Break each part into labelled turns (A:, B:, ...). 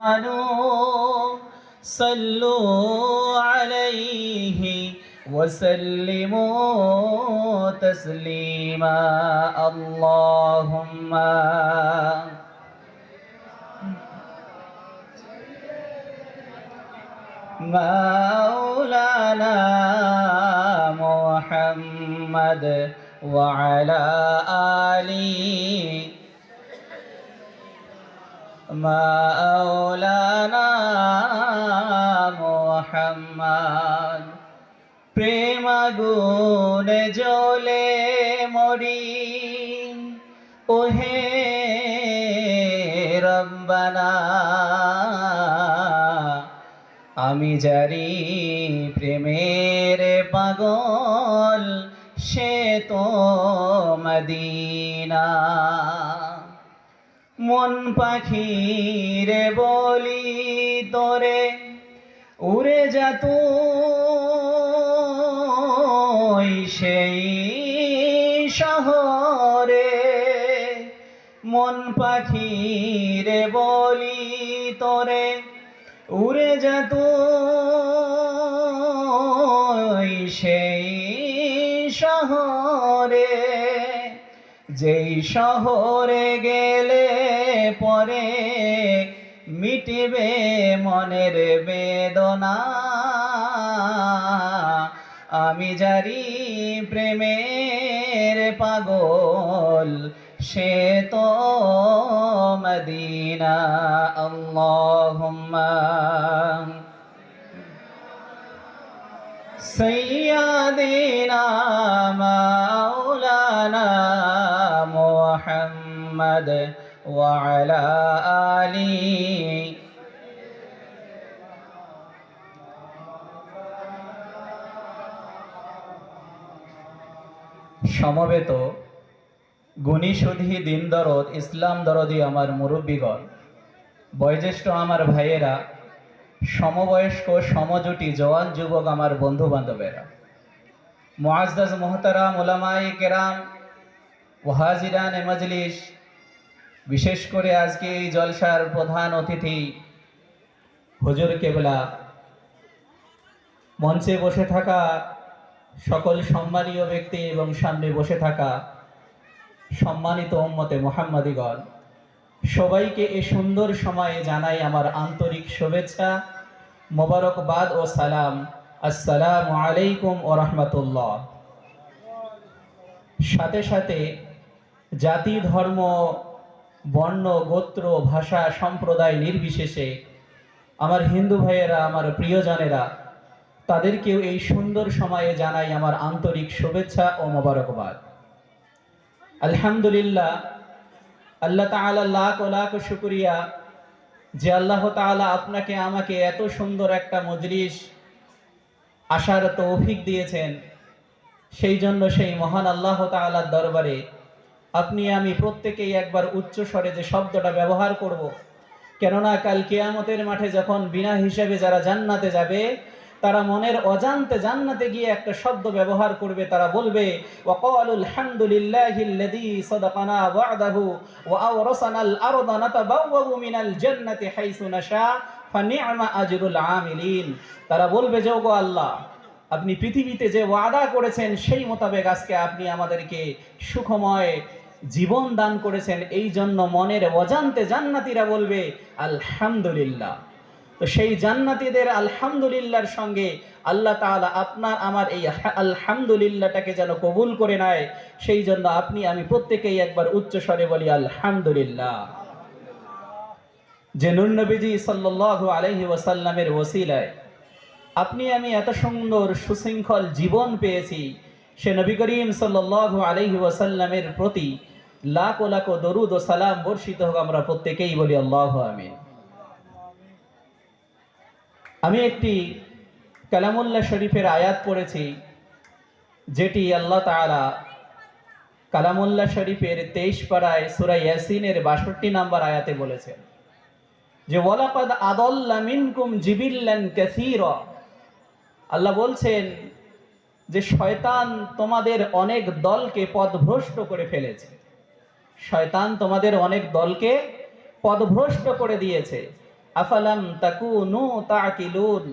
A: آمنوا صلوا عليه وسلموا تسليما. اللهم مولانا محمد وعلى آله মাওলানা মোহাম্মদ। প্রেম গুণে জ্বলে মরি। ওহে রব্বানা, আমি জারি প্রেমের পাগল সে তো মদিনা। মন পাখিরে বলি তোরে, উড়ে যা তুই সেই শহরে। মন পাখিরে বলি তোরে, উড়ে যা তুই সেই শহরে। যেই শহরে গেলে পরে মিটিবে মনের বেদনা। আমি জারি প্রেমের পাগল, সে তো মদিনা। আল্লাহুম্মা সৈয়াদিনা মাওলানা محمد وعلى آله সমবেত গুণী সুধী দিন দরদ ইসলাম দরদি আমার মুরব্বীগণ বয়োজ্যেষ্ঠ আমার ভাইয়েরা সমবয়স্ক সমজুটি জওয়ান যুবক আমার বন্ধু বান্ধবেরা মুআজ্জাজ মোহতারাম ওলামাই কেরাম ওহাজিরান এ মজলিস, বিশেষ করে আজকে এই জলসার প্রধান অতিথি হুজুর কেবলা। মঞ্চে বসে থাকা সকল সম্মানীয় ব্যক্তি এবং সামনে বসে থাকা সম্মানিত উম্মতে মোহাম্মদীগণ, সবাইকে এ সুন্দর সময়ে জানাই আমার আন্তরিক শুভেচ্ছা, মোবারকবাদ ও সালাম। আসসালামু আলাইকুম ও রহমতুল্লাহ। সাথে সাথে জাতি, ধর্ম, বর্ণ, গোত্র, ভাষা, সম্প্রদায় নির্বিশেষে আমার হিন্দু ভাইয়েরা, আমার প্রিয়জনেরা, তাদেরকেও এই সুন্দর সময়ে জানাই আমার আন্তরিক শুভেচ্ছা ও মোবারকবাদ। আলহামদুলিল্লাহ, আল্লাহ তাআলা লাখ ও লাখ শুকরিয়া যে আল্লাহ তাআলা আপনাকে আমাকে এত সুন্দর একটা মজলিস আসার তৌফিক দিয়েছেন। সেই জন্য সেই মহান আল্লাহ তাআলার দরবারে আপনি, আমি প্রত্যেকেই একবার উচ্চ স্বরে যে শব্দটা ব্যবহার করব। কেননা, কাল কেয়ামতের মাঠে যখন বিনা হিসেবে যারা জান্নাতে যাবে, তারা মনের অজান্তে জান্নাতে গিয়ে একটা শব্দ ব্যবহার করবে। তারা বলবে ওয়া মিনাল হাইসু তারা বলবে যে ওগো আল্লাহ, আপনি পৃথিবীতে যে ওয়াদা করেছেন, সেই মোতাবেক আজকে আপনি আমাদেরকে সুখময় জীবন দান করেছেন, এই জন্য মনের অজান্তে জান্নাতীরা বলবে, আলহামদুলিল্লাহ। তো সেই জান্নাতীদের আলহামদুলিল্লাহর সঙ্গে আল্লাহ তাআলা আপনার, আমার এই আলহামদুলিল্লাহটাকে যেন কবুল করে নেয়, সেই জন্য আপনি, আমি প্রত্যেকেই একবার উচ্চ স্বরে বলি, আলহামদুলিল্লাহ। যে নুরনবীজি সাল্লাল্লাহু আলাইহি ওয়াসাল্লামের ওসিলায়, আপনি, আমি এত সুন্দর সুশৃঙ্খল জীবন পেয়েছি, সে নবী করিম সাল্লাল্লাহু আলাইহি ওয়াসাল্লামের প্রতি লাখ লাখ দরুদ ও সালাম বর্ষিত হোক আমরা প্রত্যেকেই বলি আল্লাহ আমিন। আমি একটি কালামুল্লাহ শরীফের আয়াত পড়েছি, যেটি আল্লাহ তাআলা কালামুল্লাহ শরীফের তেইশ পাড়ায় সুরা ইয়াসিনের বাষট্টি নাম্বার আয়াতে বলেছেন, যে ওয়ালাকাদ আদাল্লা মিনকুম জিবিল্লান কাসীরা। আল্লাহ বলছেন যে শয়তান তোমাদের অনেক দলকে পথভ্রষ্ট করে ফেলেছে। শয়তান তোমাদের অনেক দলকে পদভ্রষ্ট করে দিয়েছে। আফালাম তাকুনু তাকিলুন,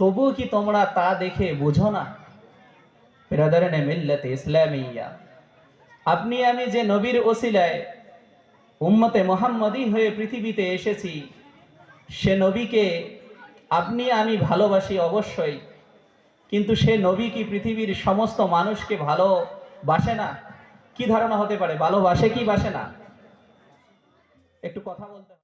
A: তবু কি তোমরা তা দেখে বুঝো না? বিরাদারানে মিল্লাতে ইসলামিয়া, আপনি আমি যে নবীর ওসিলায় উম্মতে মোহাম্মদী হয়ে পৃথিবীতে এসেছি, সে নবীকে আপনি আমি ভালোবাসি অবশ্যই, কিন্তু সে নবী কি পৃথিবীর সমস্ত মানুষকে ভালোবাসে না? কি ধারণা হতে পারে ভালোবাসে কি বাসে না একটু কথা বলতে।